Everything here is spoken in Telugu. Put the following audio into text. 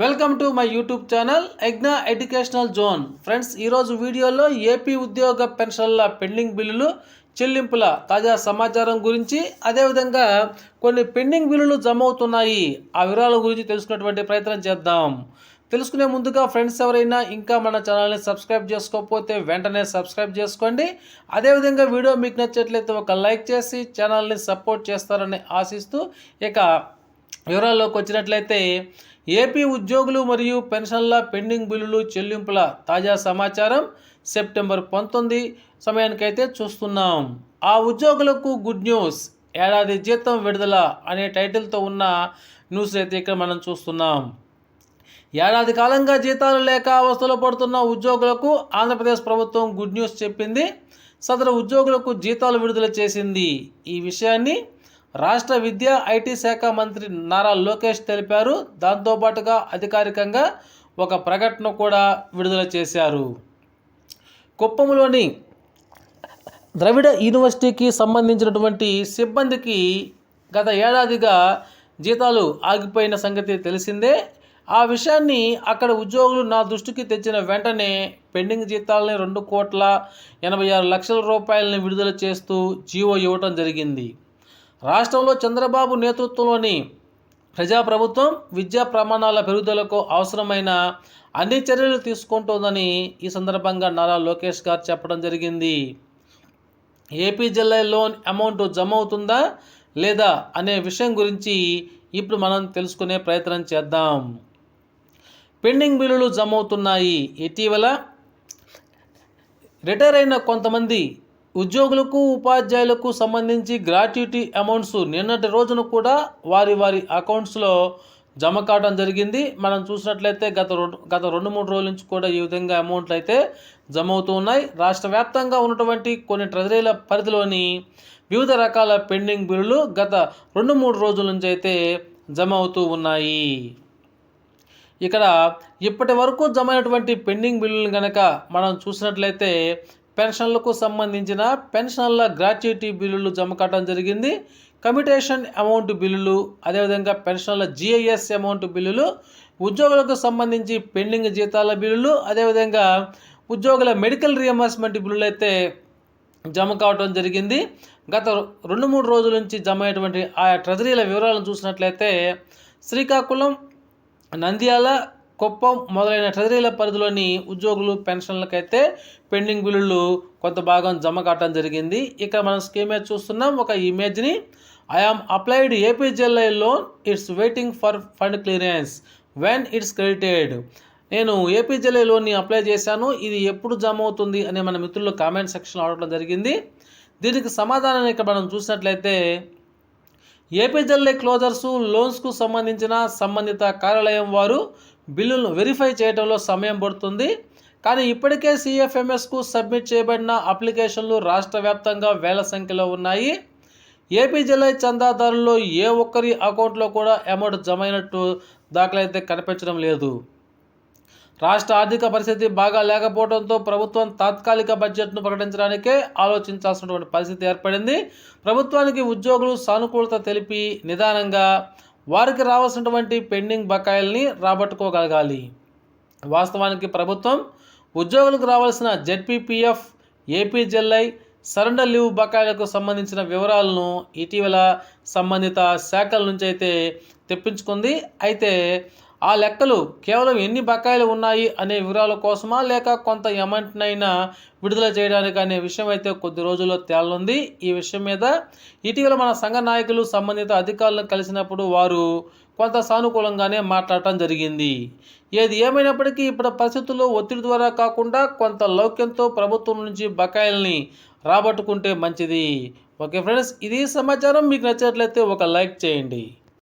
Welcome to my YouTube channel ఎగ్నా educational zone. Friends ఈరోజు వీడియోలో ఏపీ ఉద్యోగ పెన్షన్ల పెండింగ్ బిల్లులు చెల్లింపుల తాజా సమాచారం గురించి అదేవిధంగా కొన్ని పెండింగ్ బిల్లులు జమ అవుతున్నాయి ఆ వివరాల గురించి తెలుసుకునేటువంటి ప్రయత్నం చేద్దాం. తెలుసుకునే ముందుగా ఫ్రెండ్స్ ఎవరైనా ఇంకా మన ఛానల్ని సబ్స్క్రైబ్ చేసుకోకపోతే వెంటనే సబ్స్క్రైబ్ చేసుకోండి. అదేవిధంగా వీడియో మీకు నచ్చట్లయితే ఒక లైక్ చేసి ఛానల్ని సపోర్ట్ చేస్తారని ఆశిస్తూ ఇక వివరాల్లోకి వచ్చినట్లయితే ఏపీ ఉద్యోగులు మరియు పెన్షన్ల పెండింగ్ బిల్లులు చెల్లింపుల తాజా సమాచారం సెప్టెంబర్ పంతొమ్మిది సమయానికైతే చూస్తున్నాం. ఆ ఉద్యోగులకు గుడ్ న్యూస్ ఏడాది జీతం విడుదల అనే టైటిల్తో ఉన్న న్యూస్ అయితే ఇక్కడ మనం చూస్తున్నాం. ఏడాది కాలంగా జీతాలు లేక అవస్థలో పడుతున్న ఉద్యోగులకు ఆంధ్రప్రదేశ్ ప్రభుత్వం గుడ్ న్యూస్ చెప్పింది. సదరు ఉద్యోగులకు జీతాలు విడుదల చేసింది. ఈ విషయాన్ని రాష్ట్ర విద్యా ఐటీ శాఖ మంత్రి నారా లోకేష్ తెలిపారు. దాంతోపాటుగా అధికారికంగా ఒక ప్రకటన కూడా విడుదల చేశారు. కుప్పంలోని ద్రవిడ యూనివర్సిటీకి సంబంధించినటువంటి సిబ్బందికి గత ఏడాదిగా జీతాలు ఆగిపోయిన సంగతి తెలిసిందే. ఆ విషయాన్ని అక్కడ ఉద్యోగులు నా దృష్టికి తెచ్చిన వెంటనే పెండింగ్ జీతాలని రెండు కోట్ల ఎనభై ఆరు లక్షల రూపాయలని విడుదల చేస్తూ జీవో ఇవ్వటం జరిగింది. రాష్ట్రంలో చంద్రబాబు నేతృత్వంలోని ప్రజాప్రభుత్వం విద్యా ప్రమాణాల పెరుగుదలకు అవసరమైన అన్ని చర్యలు తీసుకుంటోందని ఈ సందర్భంగా నారా లోకేష్ గారు చెప్పడం జరిగింది. ఏపీ జిల్లా లోన్ అమౌంట్ జమ అవుతుందా లేదా అనే విషయం గురించి ఇప్పుడు మనం తెలుసుకునే ప్రయత్నం చేద్దాం. పెండింగ్ బిల్లులు జమ అవుతున్నాయి ఇటీవల రిటైర్ అయిన కొంతమంది ఉద్యోగులకు ఉపాధ్యాయులకు సంబంధించి గ్రాట్యుటీ అమౌంట్స్ నిన్నటి రోజున కూడా వారి వారి అకౌంట్స్లో జమ కావడం జరిగింది. మనం చూసినట్లయితే గత రెండు గత రెండు మూడు రోజుల నుంచి కూడా ఈ విధంగా అమౌంట్లు అయితే జమ అవుతూ ఉన్నాయి. రాష్ట్ర వ్యాప్తంగా ఉన్నటువంటి కొన్ని ట్రెజరీల పరిధిలోని వివిధ రకాల పెండింగ్ బిల్లులు గత రెండు మూడు రోజుల నుంచి అయితే జమ అవుతూ ఉన్నాయి. ఇక్కడ ఇప్పటి వరకు జమ అయినటువంటి పెండింగ్ బిల్లులు కనుక మనం చూసినట్లయితే పెన్షన్లకు సంబంధించిన పెన్షన్ల గ్రాట్యుటీ బిల్లులు జమ కావడం జరిగింది. కమిటేషన్ అమౌంట్ బిల్లులు అదేవిధంగా పెన్షన్ల జిఐఎస్ అమౌంట్ బిల్లులు ఉద్యోగులకు సంబంధించి పెండింగ్ జీతాల బిల్లులు అదేవిధంగా ఉద్యోగుల మెడికల్ రియంబర్స్మెంట్ బిల్లులు అయితే జమ కావడం జరిగింది. గత రెండు మూడు రోజుల నుంచి జమ అయినటువంటి ఆయా ట్రెజరీల వివరాలను చూసినట్లయితే శ్రీకాకుళం నంద్యాల కుప్పం మొదలైన ట్రెజరీల పరిధిలోని ఉద్యోగులు పెన్షన్లకైతే పెండింగ్ బిల్లులు కొంత భాగం జమ కావటం జరిగింది. ఇక్కడ మనం స్కీమ్ చూస్తున్నాం ఒక ఇమేజ్ని. I am applied APGLI loan it's waiting for fund clearance when it's credited నేను ఏపీజీఎల్ఐ లోన్ని అప్లై చేశాను. ఇది ఎప్పుడు జమ అవుతుంది అని మన మిత్రులు కామెంట్ సెక్షన్లో అడగడం జరిగింది. దీనికి సమాధానం ఇక్కడ మనం చూసినట్లయితే ఏపీజెల్ఐ క్లోజర్స్ లోన్స్కు సంబంధించిన సంబంధిత కార్యాలయం వారు బిల్లులను వెరిఫై చేయడంలో సమయం పడుతుంది. కానీ ఇప్పటికే సిఎఫ్ఎంఎస్కు సబ్మిట్ చేయబడిన అప్లికేషన్లు రాష్ట్ర వ్యాప్తంగా వేల సంఖ్యలో ఉన్నాయి. ఏపీ జిల్లా చందాదారుల్లో ఏ ఒక్కరి అకౌంట్లో కూడా అమౌంట్ జమ అయినట్టు దాఖలైతే కనిపించడం లేదు. రాష్ట్ర ఆర్థిక పరిస్థితి బాగా లేకపోవడంతో ప్రభుత్వం తాత్కాలిక బడ్జెట్ను ప్రకటించడానికే ఆలోచించాల్సినటువంటి పరిస్థితి ఏర్పడింది. ప్రభుత్వానికి ఉద్యోగులు సానుకూలత తెలిపి నిదానంగా వారికి రావాల్సినటువంటి పెండింగ్ బకాయిల్ని రాబట్టుకోగలగాలి. వాస్తవానికి ప్రభుత్వం ఉద్యోగులకు రావాల్సిన జెడ్పీపీఎఫ్ ఏపీజెల్ఐ సరెండర్ లీవ్ బకాయిలకు సంబంధించిన వివరాలను ఇటీవల సంబంధిత శాఖల నుంచి అయితే తెప్పించుకుంది. అయితే ఆ లెక్కలు కేవలం ఎన్ని బకాయిలు ఉన్నాయి అనే వివరాల కోసమా లేక కొంత అమౌంట్నైనా విడుదల చేయడానికి అనే విషయం అయితే కొద్ది రోజుల్లో తేలనుంది. ఈ విషయం మీద ఇటీవల మన సంఘ నాయకులు సంబంధిత అధికారులను కలిసినప్పుడు వారు కొంత సానుకూలంగానే మాట్లాడటం జరిగింది. ఏది ఏమైనప్పటికీ ఇప్పుడు పరిస్థితుల్లో ఒత్తిడి ద్వారా కాకుండా కొంత లౌక్యంతో ప్రభుత్వం నుంచి బకాయిల్ని రాబట్టుకుంటే మంచిది. ఓకే ఫ్రెండ్స్ ఇది సమాచారం. మీకు నచ్చినట్లయితే ఒక లైక్ చేయండి.